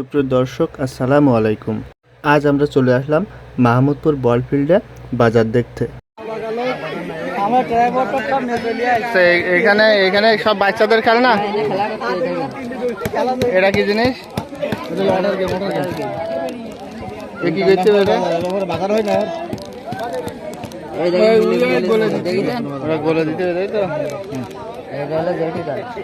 সুপ্রিয় দর্শক আসসালামু আলাইকুম। আজ আমরা চলে আসলাম মাহমুদপুর বল বলফিল্ডে বাজার দেখতে। এখানে এখানে সব বাচ্চাদের খেলনা এটা কি জিনিস? এ কি করছে এটা বাজার না ওরা গোলে দিতে হবে, তাই তো ঠিক আছে?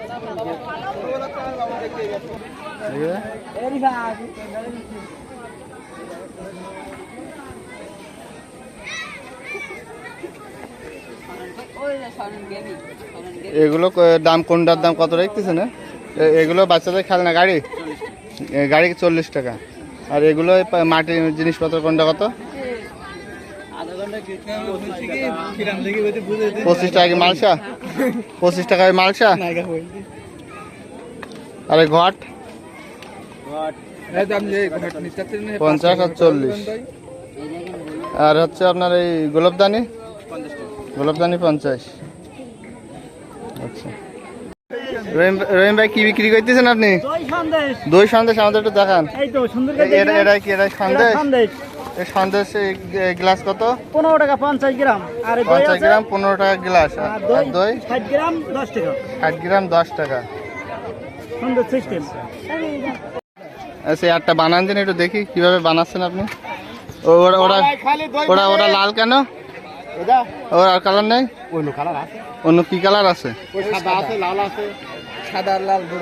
এগুলো দাম, কোনটার দাম, কত রাখতেছে না এগুলো বাচ্চাদের খেলনা, গাড়ি? গাড়ি চল্লিশ টাকা। আর এগুলো মাটির জিনিসপত্র কোনটা, কত? পঁচিশ টাকা মালসা? পঁচিশ টাকায় মালসা? আরে ঘট? পঞ্চাশ আর চল্লিশ। আর হচ্ছে আপনার এই গোলাপদানি? গোলাপদানি পঞ্চাশ। আচ্ছা। রহিম ভাই কি বিক্রি করতেছেন আপনি? দই সন্দেশ। আমাদের একটু দেখান। এটা কি এটা সন্দেশ? সন্দেশ। এই সন্দেশ এই গ্লাস কত? পনেরো টাকা পঞ্চাশ গ্রাম। আর পঞ্চাশ গ্রাম পনেরো টাকা গ্লাস। আর দই? ষাট গ্রাম দশ টাকা। ষাট গ্রাম দশ টাকা। সুন্দর সিস্টেম আচ্ছা একটা বানান দিন একটু দেখি কীভাবে বানাচ্ছেন আপনি। ওরা ওরা ওরা ওরা লাল কেন? ওর আর কালার নেই? অন্য কি কালার আছে? সাদা আছে লাল আছে। সাদা লাল দু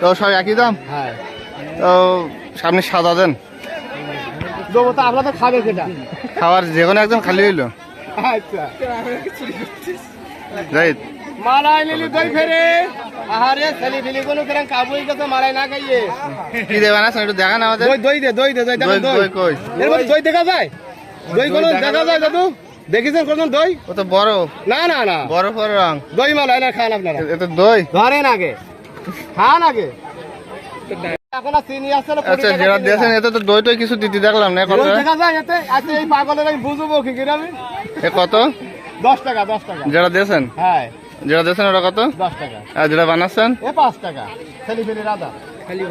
তো সব একই দাম? হ্যাঁ। তো সামনে সাদা দেন। দেবো তো আপনাদের খাবে সেটা। খাবার যে কোনো একদম খালি হইল আচ্ছা। যাই নিলি দই ফেরে। আহারে ছেলি ফেলি কোনো কেরাম কাবুই গেছে মালাই না খাইয়ে। কি দেবেন আছে একটু দেখান আমাদের। দই দই দে দই দে দই দই দই। কই? এর মধ্যে দই দেখা যায়? দই কোন দেখা যায় দাদু? দেখেছেন কোন দই? ও তো বড়। না না না। বড় বড় রং। দই মালাই না খান আপনারা। এ দই। ধরেন আগে। খান আগে। চিনি আসছে না আচ্ছা যেটা দিয়েছেন এতে তো দই টই কিছু দিতে দেখলাম না কত? দেখা যায় এতে আচ্ছা এই পাগলের আমি বুঝব কি এ কত? দশ টাকা দশ টাকা। যেটা দিয়েছেন হ্যাঁ। যেটা দিয়েছেন ওটা কত? দশ টাকা। আর যেটা বানাচ্ছেন? এ পাঁচ টাকা। খালি ফেলে রাধা। খালি